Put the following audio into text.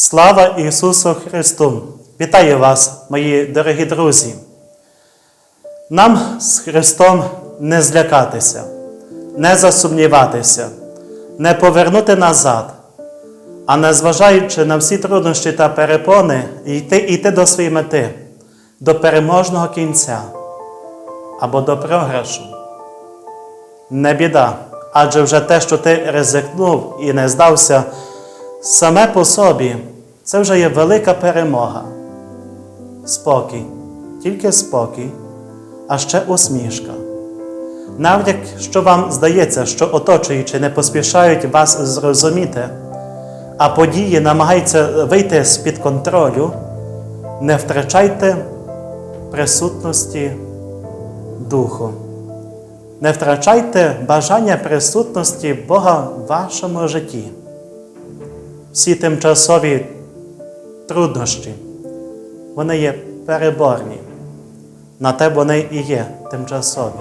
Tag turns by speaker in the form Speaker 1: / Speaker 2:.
Speaker 1: Слава Ісусу Христу! Вітаю вас, мої дорогі друзі! Нам з Христом не злякатися, не засумніватися, не повернути назад, а незважаючи на всі труднощі та перепони, йти, йти до своєї мети, до переможного кінця або до програшу. Не біда, адже вже те, що ти ризикнув і не здався, саме по собі це вже є велика перемога. Спокій, тільки спокій, а ще усмішка. Навіть якщо вам здається, що оточуючі не поспішають вас зрозуміти, а події намагаються вийти з-під контролю, не втрачайте присутності духу. Не втрачайте бажання присутності Бога в вашому житті. Всі тимчасові труднощі, вони є переборні. На те вони і є тимчасові.